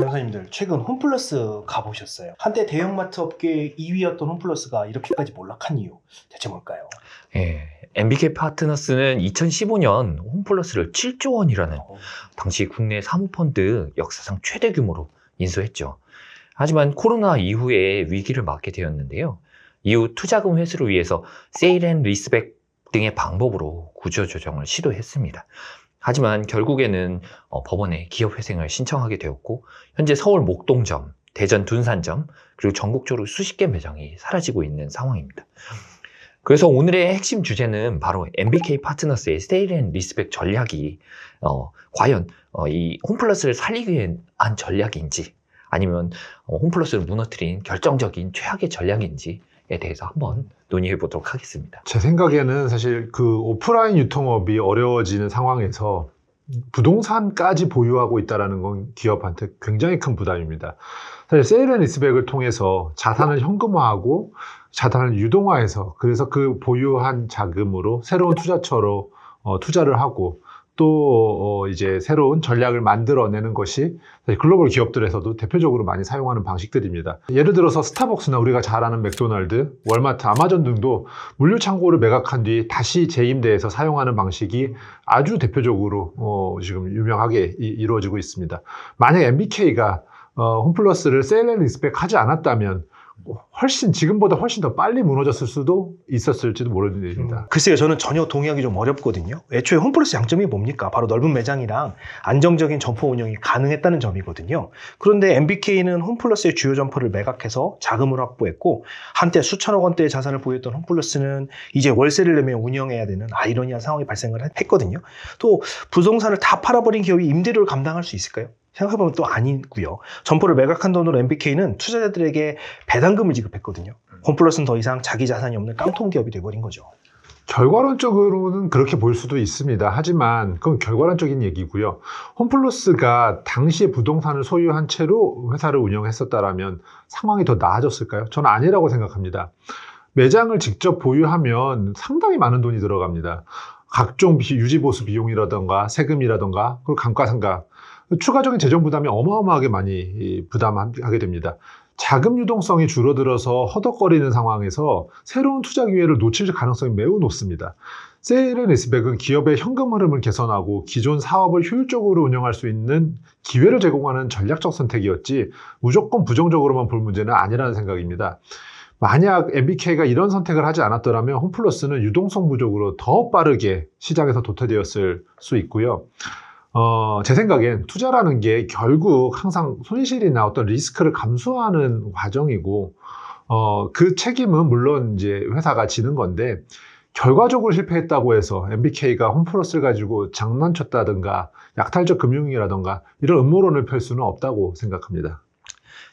변호사님들 최근 홈플러스 가보셨어요? 한때 대형마트 업계 2위였던 홈플러스가 이렇게까지 몰락한 이유 대체 뭘까요? 예, MBK 파트너스는 2015년 홈플러스를 7조 원이라는 어, 당시 국내 사모펀드 역사상 최대 규모로 인수했죠. 하지만 코로나 이후에 위기를 맞게 되었는데요. 이후 투자금 회수를 위해서 세일 앤 리스백 등의 방법으로 구조 조정을 시도했습니다. 하지만 결국에는 어, 법원에 기업회생을 신청하게 되었고 현재 서울 목동점, 대전 둔산점 그리고 전국적으로 수십 개 매장이 사라지고 있는 상황입니다. 그래서 오늘의 핵심 주제는 바로 MBK 파트너스의 세일 앤 리스백 전략이 어, 과연 어, 이 홈플러스를 살리기 위한 전략인지 아니면 어, 홈플러스를 무너뜨린 결정적인 최악의 전략인지에 대해서 한번 논의해 보도록 하겠습니다. 제 생각에는 사실 그 오프라인 유통업이 어려워지는 상황에서 부동산까지 보유하고 있다는 건 기업한테 굉장히 큰 부담입니다. 사실 세일 앤 리스백을 통해서 자산을 현금화하고 자산을 유동화해서 그래서 그 보유한 자금으로 새로운 투자처로 어, 투자를 하고 또 어, 이제 새로운 전략을 만들어내는 것이 글로벌 기업들에서도 대표적으로 많이 사용하는 방식들입니다. 예를 들어서 스타벅스나 우리가 잘 아는 맥도날드, 월마트, 아마존 등도 물류 창고를 매각한 뒤 다시 재임대해서 사용하는 방식이 아주 대표적으로 어, 지금 유명하게 이, 이루어지고 있습니다. 만약 MBK가 어, 홈플러스를 세일 앤 리스펙 하지 않았다면 훨씬 지금보다 훨씬 더 빨리 무너졌을 수도 있었을지도 모르는 일입니다. 글쎄요, 저는 전혀 동의하기 좀 어렵거든요. 애초에 홈플러스 장점이 뭡니까? 바로 넓은 매장이랑 안정적인 점포 운영이 가능했다는 점이거든요. 그런데 MBK는 홈플러스의 주요 점포를 매각해서 자금을 확보했고 한때 수천억 원대의 자산을 보였던 홈플러스는 이제 월세를 내며 운영해야 되는 아이러니한 상황이 발생을 했거든요. 또 부동산을 다 팔아버린 기업이 임대료를 감당할 수 있을까요? 생각해보면 또 아니고요. 점포를 매각한 돈으로 MBK는 투자자들에게 배당금을 지급했거든요. 홈플러스는 더 이상 자기 자산이 없는 깡통 기업이 돼버린 거죠. 결과론적으로는 그렇게 볼 수도 있습니다. 하지만 그건 결과론적인 얘기고요. 홈플러스가 당시에 부동산을 소유한 채로 회사를 운영했었다라면 상황이 더 나아졌을까요? 저는 아니라고 생각합니다. 매장을 직접 보유하면 상당히 많은 돈이 들어갑니다. 각종 비- 유지보수 비용이라던가 세금이라던가 그리고 감가상각 추가적인 재정 부담이 어마어마하게 많이 이, 부담하게 됩니다. 자금 유동성이 줄어들어서 허덕거리는 상황에서 새로운 투자 기회를 놓칠 가능성이 매우 높습니다. 세일앤리스백은 기업의 현금 흐름을 개선하고 기존 사업을 효율적으로 운영할 수 있는 기회를 제공하는 전략적 선택이었지 무조건 부정적으로만 볼 문제는 아니라는 생각입니다. 만약 MBK가 이런 선택을 하지 않았더라면 홈플러스는 유동성 부족으로 더 빠르게 시장에서 도태되었을 수 있고요. 어, 제 생각엔 투자라는 게 결국 항상 손실이나 어떤 리스크를 감수하는 과정이고, 어, 그 책임은 물론 이제 회사가 지는 건데, 결과적으로 실패했다고 해서 MBK가 홈플러스를 가지고 장난쳤다든가, 약탈적 금융이라든가, 이런 음모론을 펼 수는 없다고 생각합니다.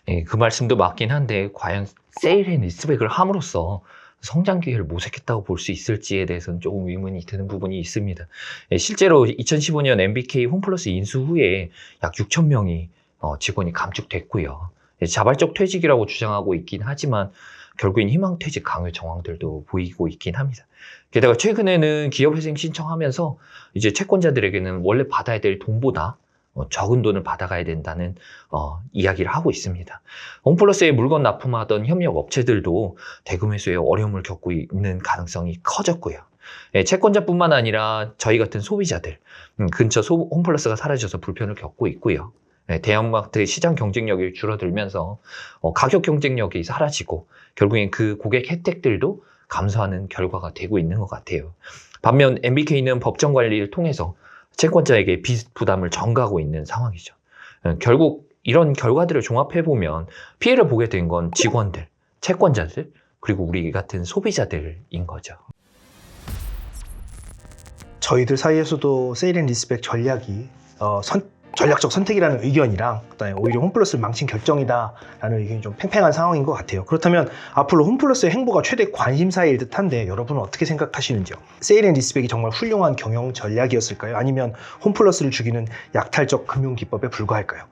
예, 그 말씀도 맞긴 한데 과연 세일 앤 리스백을 함으로써 성장 기회를 모색했다고 볼 수 있을지에 대해서는 조금 의문이 드는 부분이 있습니다. 예, 실제로 2015년 MBK 홈플러스 인수 후에 약 6천 명이 어, 직원이 감축됐고요. 예, 자발적 퇴직이라고 주장하고 있긴 하지만 결국엔 희망퇴직 강요 정황들도 보이고 있긴 합니다. 게다가 최근에는 기업회생 신청하면서 이제 채권자들에게는 원래 받아야 될 돈보다 어, 적은 돈을 받아가야 된다는 어, 이야기를 하고 있습니다. 홈플러스에 물건 납품하던 협력 업체들도 대금 회수에 어려움을 겪고 있는 가능성이 커졌고요. 예, 채권자뿐만 아니라 저희 같은 소비자들, 음, 근처 소- 홈플러스가 사라져서 불편을 겪고 있고요. 예, 대형마트의 시장 경쟁력이 줄어들면서 어, 가격 경쟁력이 사라지고 결국엔 그 고객 혜택들도 감소하는 결과가 되고 있는 것 같아요. 반면 MBK는 법정 관리를 통해서 채권자에게 빚 부담을 전가하고 있는 상황이죠. 어, 결국 이런 결과들을 종합해 보면 피해를 보게 된 건 직원들, 채권자들, 그리고 우리 같은 소비자들인 거죠. 저희들 사이에서도 세일앤 리스펙 전략이 어, 선- 전략적 선택이라는 의견이랑 그다음에 오히려 홈플러스를 망친 결정이다라는 의견이 좀 팽팽한 상황인 것 같아요. 그렇다면 앞으로 홈플러스의 행보가 최대 관심사일 듯한데 여러분은 어떻게 생각하시는지요? 세일앤 리스펙이 정말 훌륭한 경영 전략이었을까요? 아니면 홈플러스를 죽이는 약탈적 금융 기법에 불과할까요?